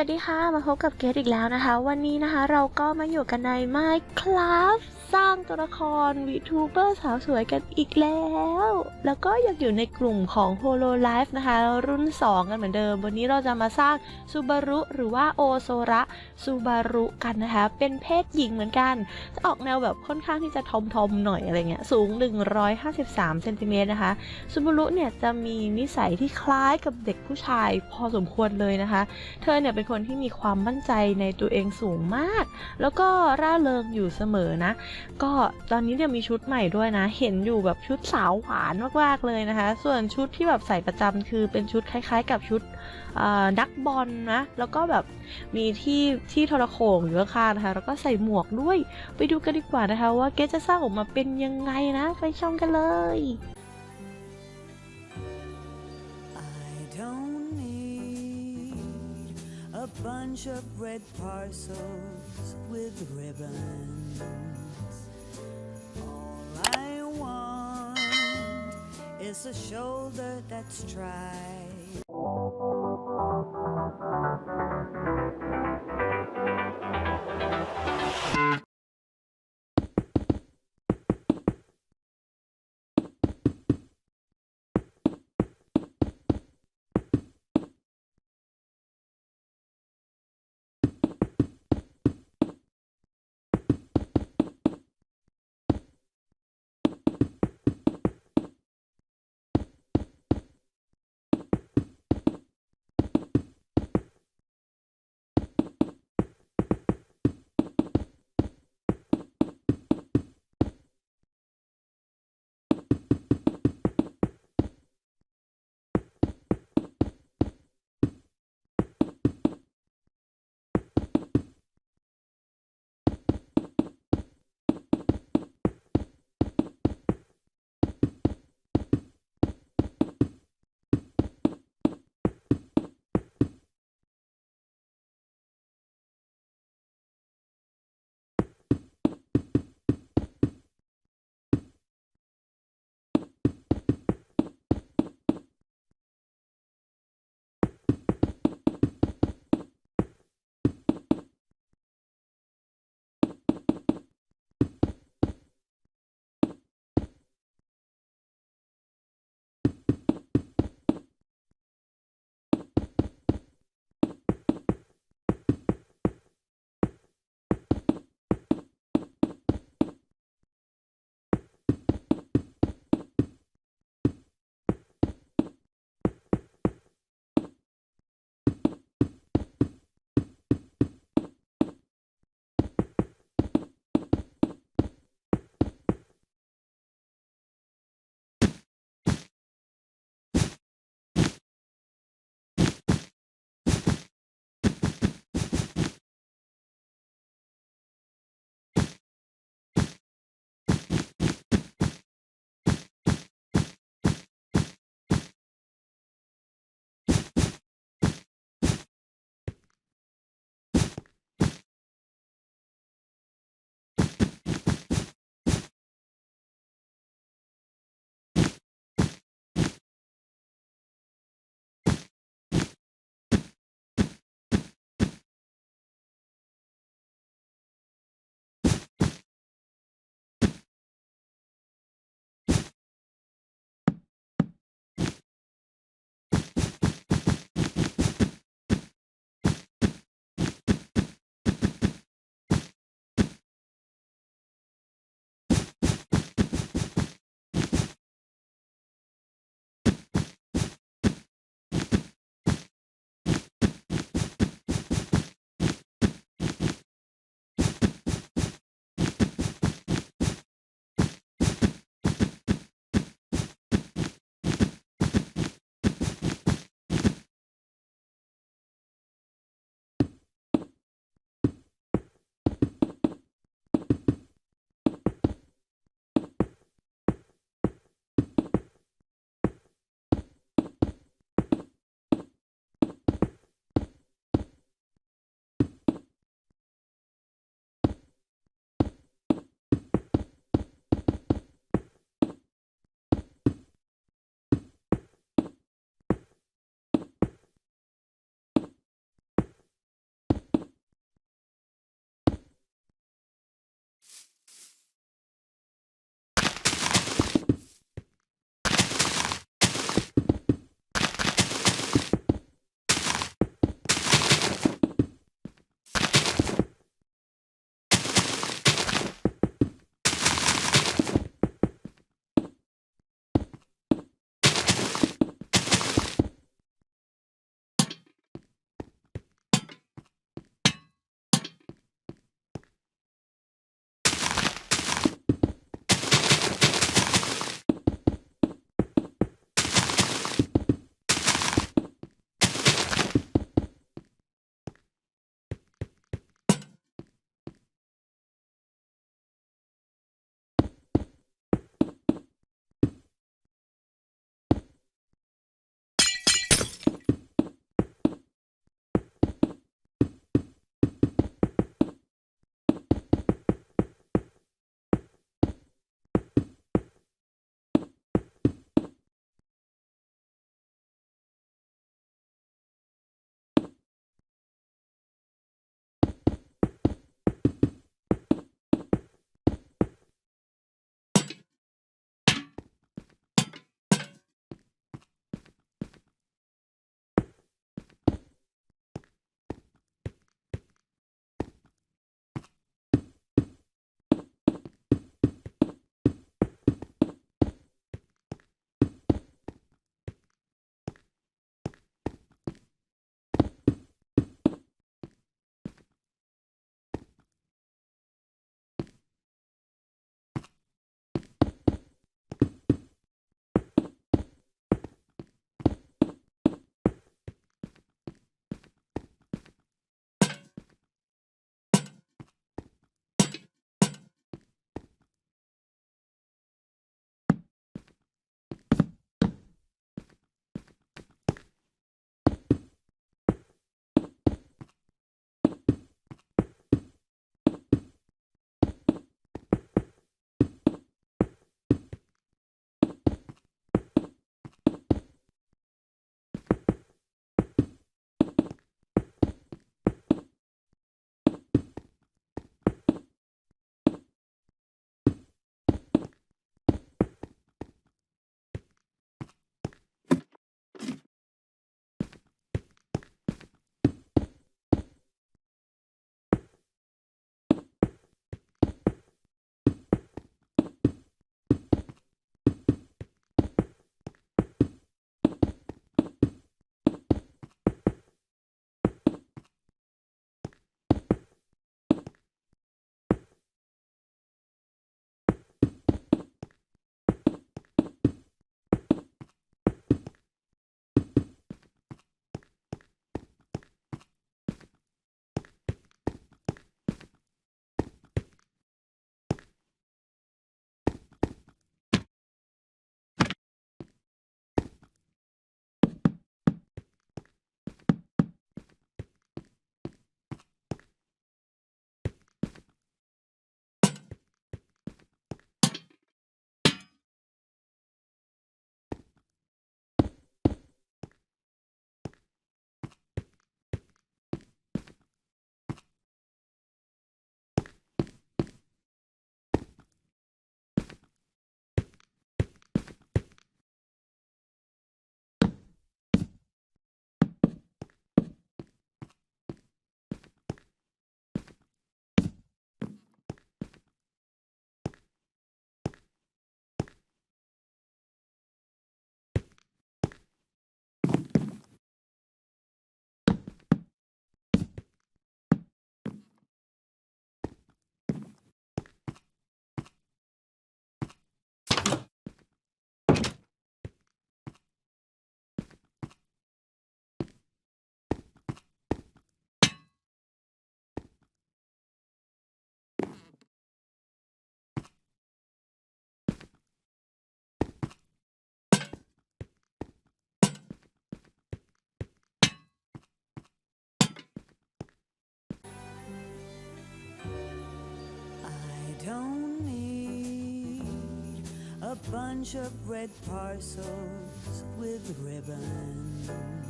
วัสดีค่ะ มาพบกับเกดอีกแล้วนะคะ วันนี้นะคะเราก็มาอยู่กันใน Minecraft สร้างตัวละคร VTuber สาวสวยกันอีกแล้ว แล้วก็ยังอยู่ในกลุ่มของ Holo Life นะคะ รุ่น 2 กันเหมือนเดิม วันนี้เราจะมาสร้างซูบารุหรือว่าโอโซระซูบารุกันนะคะ เป็นเพศหญิงเหมือนกัน จะออกแนวแบบค่อนข้างที่จะทอมทอมหน่อยอะไรเงี้ย สูง 153เซนติเมตรนะคะซูบารุเนี่ยจะมีนิสัยที่คล้ายกับเด็กผู้ชายพอสมควรเลยนะคะ เธอเนี่ยเป็นคนที่มีความมั่นใจในตัวเองสูงมาก แล้วก็ร่าเริงอยู่เสมอนะ ก็ตอนนี้เนี่ยมีชุดใหม่ด้วยนะ เห็นอยู่แบบชุดสาวหวานมากๆเลยนะคะ ส่วนชุดที่แบบใส่ประจำคือเป็นชุดคล้าย ๆ กับชุดนักบอลนะ แล้วก็แบบมีที่ที่ทรโขงอยู่ข้างนะคะ แล้วก็ใส่หมวกด้วย ไปดูกันดีกว่านะคะ ว่าเกจะสร้างออกมาเป็นยังไงนะ ไปชมกันเลย bunch of red parcels with ribbons. All I want is a shoulder that's tried. don't need a bunch of red parcels with ribbons.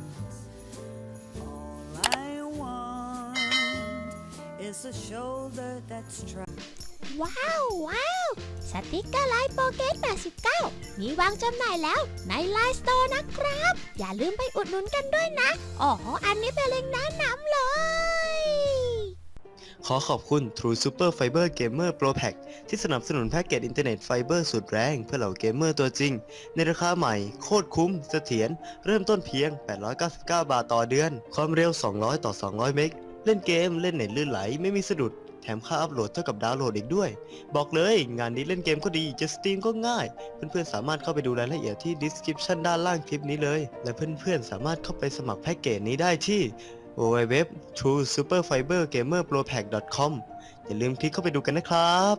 Is a shoulder that's tried. ว้าวว้าวสติกเกอร์ไลน์โปเกต89 มีวางจำหน่ายแล้วในไลน์สโตร์นะครับ อย่าลืมไปอุดหนุนกันด้วยนะ อ๋อ อันนี้เป็นเล็งก์แนะนำเลย ขอขอบคุณ True Super Fiber Gamer Pro Pack ที่สนับสนุนแพ็กเกจอินเทอร์เน็ตไฟเบอร์สุดแรงเพื่อเหล่าเกมเมอร์ตัวจริง ในราคาใหม่โคตรคุ้มเสถียรเริ่มต้นเพียง 899 บาทต่อเดือน ความเร็ว 200 ต่อ 200 เมก เล่นเกมเล่นเน็ตลื่นไหลไม่มีสะดุด แถมค่าอัพโหลดเท่ากับดาวน์โหลดอีกด้วย บอกเลย งานนี้เล่นเกมก็ดีจะสตรีมก็ง่าย เพื่อนๆสามารถเข้าไปดูรายละเอียดที่ description ด้านล่างคลิปนี้เลย และเพื่อนๆสามารถเข้าไปสมัครแพ็กเกจนี้ได้ที่ www.truesuperfibergamerpropack.com อย่าลืมคลิกเข้าไปดูกันนะครับ